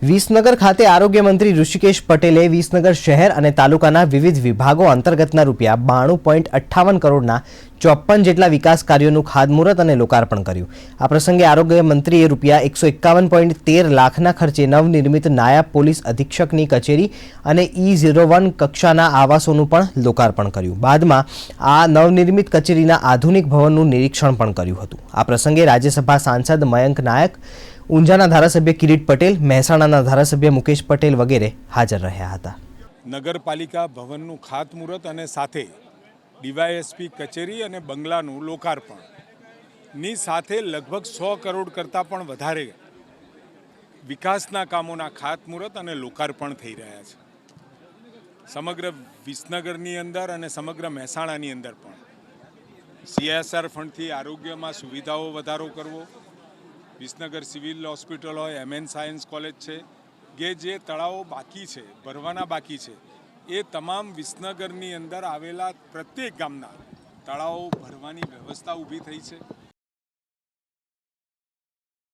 વિસનગર ખાતે આરોગ્ય મંત્રી ઋષિકેશ પટેલે વિસનગર શહેર અને તાલુકાના વિવિધ વિભાગો અંતર્ગતના રૂપિયા બાણું પોઈન્ટ અઠ્ઠાવન કરોડના ચોપ્પન જેટલા વિકાસ કાર્યોનું ખાતમુહૂર્ત અને લોકાર્પણ કર્યું. આ પ્રસંગે આરોગ્ય મંત્રીએ રૂપિયા એકસો એકાવન પોઈન્ટ તેર લાખના ખર્ચે નવનિર્મિત નાયબ પોલીસ અધિક્ષકની કચેરી અને ઈ ઝીરો વન કક્ષાના આવાસોનું પણ લોકાર્પણ કર્યું. બાદમાં આ નવનિર્મિત કચેરીના આધુનિક ભવનનું નિરીક્ષણ પણ કર્યું હતું. આ પ્રસંગે રાજ્યસભા સાંસદ મયંક નાયક, ઊંઝાના ધારાસભ્ય કિરીટ પટેલ, મહેસાણાના ધારાસભ્ય મુકેશ પટેલ વગેરે હાજર રહ્યા હતા. નગરપાલિકા ભવનનું ખાતમુહૂર્ત અને સાથે ડીવાયએસપી કચેરી અને બંગલાનું લોકાર્પણ. ની સાથે લગભગ સો કરોડ કરતાં પણ વધારે વિકાસના કામોના ખાતમુહૂર્ત અને લોકાર્પણ થઈ રહ્યા છે. સમગ્ર વિસનગરની અંદર અને સમગ્ર મહેસાણાની અંદર પણ. સીએસઆર ફંડથી આરોગ્યમાં સુવિધાઓ વધારો કરવો. વિસનગર સિવિલ હોસ્પિટલ હોય એમએન સાયન્સ કોલેજ છે, કે જે તળાવો બાકી છે, ભરવાના બાકી છે એ તમામ વિસનગરની અંદર આવેલા પ્રત્યેક ગામના તળાવો ભરવાની વ્યવસ્થા ઊભી થઈ છે.